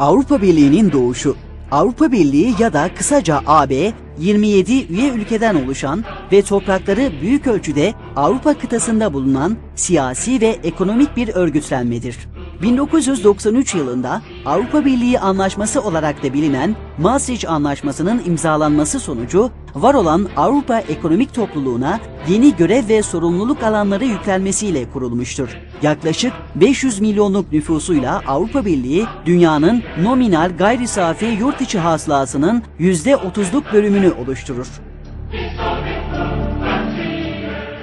Avrupa Birliği'nin doğuşu. Avrupa Birliği ya da kısaca AB, 27 üye ülkeden oluşan ve toprakları büyük ölçüde Avrupa kıtasında bulunan siyasi ve ekonomik bir örgütlenmedir. 1993 yılında Avrupa Birliği Anlaşması olarak da bilinen Maastricht Anlaşması'nın imzalanması sonucu var olan Avrupa Ekonomik Topluluğuna yeni görev ve sorumluluk alanları yüklenmesiyle kurulmuştur. Yaklaşık 500 milyonluk nüfusuyla Avrupa Birliği dünyanın nominal gayri safi yurt içi hasılasının %30'luk bölümünü oluşturur.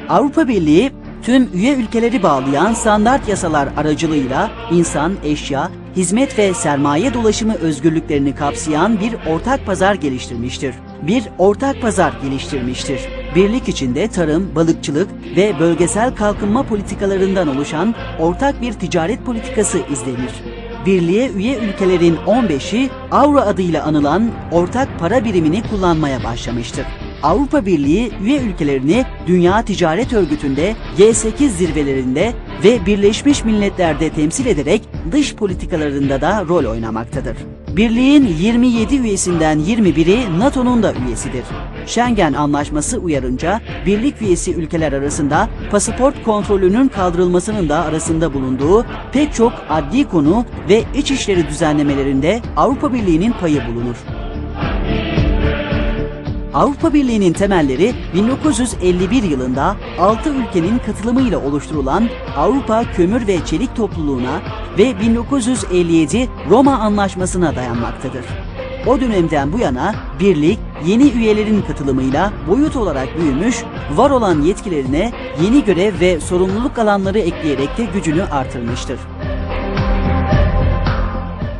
Avrupa Birliği tüm üye ülkeleri bağlayan standart yasalar aracılığıyla insan, eşya, hizmet ve sermaye dolaşımı özgürlüklerini kapsayan bir ortak pazar geliştirmiştir. Bir ortak pazar geliştirmiştir. Birlik içinde tarım, balıkçılık ve bölgesel kalkınma politikalarından oluşan ortak bir ticaret politikası izlenir. Birliğe üye ülkelerin 15'i avro adıyla anılan ortak para birimini kullanmaya başlamıştır. Avrupa Birliği üye ülkelerini Dünya Ticaret Örgütü'nde G8 zirvelerinde ve Birleşmiş Milletler'de temsil ederek dış politikalarında da rol oynamaktadır. Birliğin 27 üyesinden 21'i NATO'nun da üyesidir. Schengen Anlaşması uyarınca birlik üyesi ülkeler arasında pasaport kontrolünün kaldırılmasının da arasında bulunduğu pek çok adli konu ve iç işleri düzenlemelerinde Avrupa Birliği'nin payı bulunur. Avrupa Birliği'nin temelleri 1951 yılında 6 ülkenin katılımıyla oluşturulan Avrupa Kömür ve Çelik Topluluğuna ve 1957 Roma Anlaşması'na dayanmaktadır. O dönemden bu yana birlik yeni üyelerin katılımıyla boyut olarak büyümüş, var olan yetkilerine yeni görev ve sorumluluk alanları ekleyerek de gücünü artırmıştır.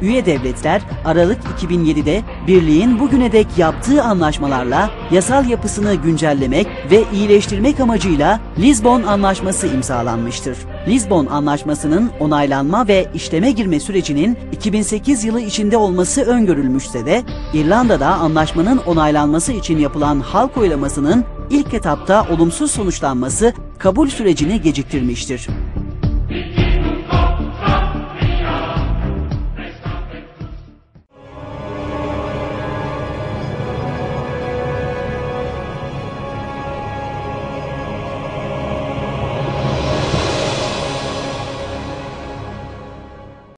Üye devletler Aralık 2007'de birliğin bugüne dek yaptığı anlaşmalarla yasal yapısını güncellemek ve iyileştirmek amacıyla Lizbon Anlaşması imzalanmıştır. Lizbon Anlaşması'nın onaylanma ve işleme girme sürecinin 2008 yılı içinde olması öngörülmüşse de İrlanda'da anlaşmanın onaylanması için yapılan halk oylamasının ilk etapta olumsuz sonuçlanması kabul sürecini geciktirmiştir.